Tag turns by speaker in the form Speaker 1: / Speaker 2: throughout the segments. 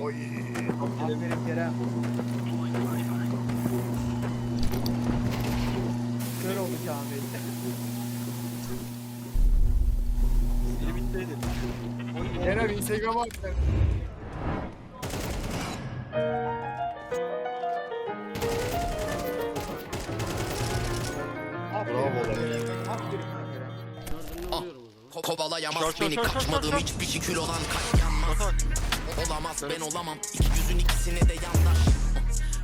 Speaker 1: Oy.
Speaker 2: Aferin Kerem. Kör oldu Kamil.
Speaker 3: Biri bittiydi.
Speaker 1: Kerem Instagram'a at. Bravo lan.
Speaker 4: Ko- Kovalayamaz beni kaçmadığım hiçbir şükür olan kalp yanmaz. Olamaz ben olamam. İki yüzün ikisine de yandaş.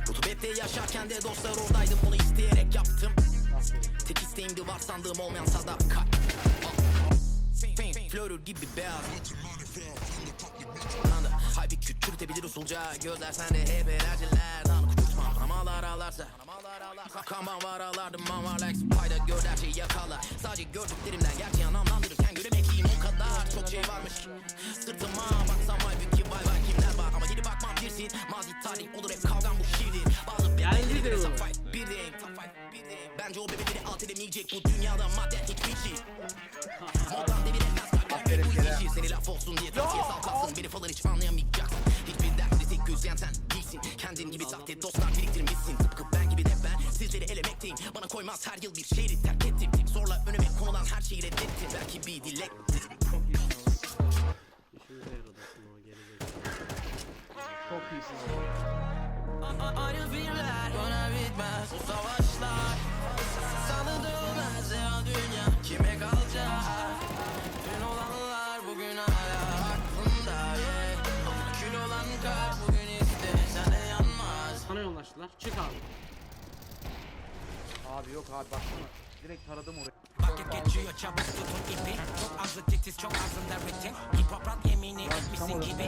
Speaker 4: Rutubette yaşarken de dostlar oradaydım. Onu isteyerek yaptım. Tek isteğimdi var sandığım olmayan sadakat Fame, Flörür gibi beyaz. Halbuki çürütebilir usulca Gözler sende hep enerjiler. Dağınık uçma Anamalar ağlarsa. Kanban var ağlardım var like spider Gör her şeyi yakala Sadece gördüklerimden gerçeği anlamlandırırken Göremediğim tarih olur hep kavgam bu şiirin Bazı
Speaker 5: diyor.
Speaker 4: top fight bir deyim Bence o bebeleri alt edemeyecek. Bu dünyada madde hiçbir şey Moddan deviremez kalpler bu işi Seni laf olsun diye tavsiye salkatsın. Beni falan hiç anlayamayacaksın. Hiçbir derdi tek gözleyen sen değilsin. Kendin gibi sahte dostlar biriktirmişsin. Tıpkı ben gibi de ben sizleri elemekteyim. Bana koymaz her yıl bir şehri terk ettim. Zorla önüme konulan her şeyi reddettim. Belki bir dilekti Aynı filmler bana bitmez o savaşlar Sana dönmez ya dünya kime kalacak Dün olanlar bugün hala aklımda yeah. Kül olan kalp bugün istesen de yanmaz
Speaker 5: Sana yoğunlaştılar. Çık abi.
Speaker 2: Abi yok abi baksana. Direkt taradım orayı.
Speaker 6: Vakit geçiyor çabuk tutun ipi Çok azı titiz çok azında ritim Hipokrat yemini etmişsin gibi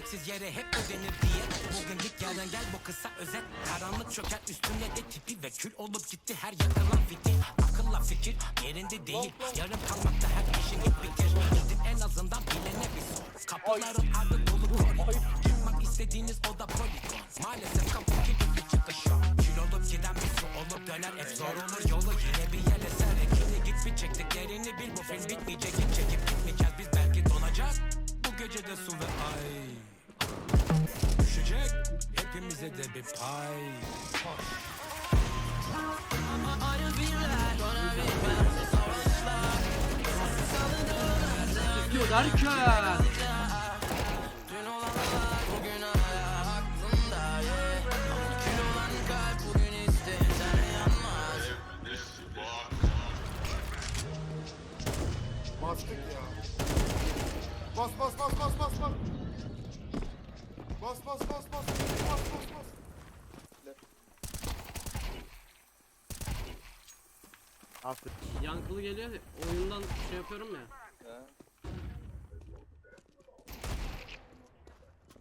Speaker 6: Gereksiz yere hep ödenir diye. Bugün git yarın gel bu kısa özet. Karanlık çöker üstüne de tipi Ve kül olup gitti her yakılan fitil Akılla fikir yerinde değil Yarım kalmakta her işin ip bitir Gidin en azından bilene bir sor Kapıların adı dolu koridor. Çıkmak istediğiniz oda poligon Maalesef kapı kilitli çıkış yok. Kül olup giden bir su olup döner. Hep zor olur yolu yine bir yer eser Ekini git bir çektiklerini bil Bu film bitmeyecek
Speaker 4: Kül olan kalp bugün istesen de yanmaz
Speaker 1: Bastık ya. Bas bas bas bas bas bas. Bas bas bas bas. Bas bas bas.
Speaker 2: Aferin.
Speaker 5: Yankılı geliyor. Oyundan şey yapıyorum ya.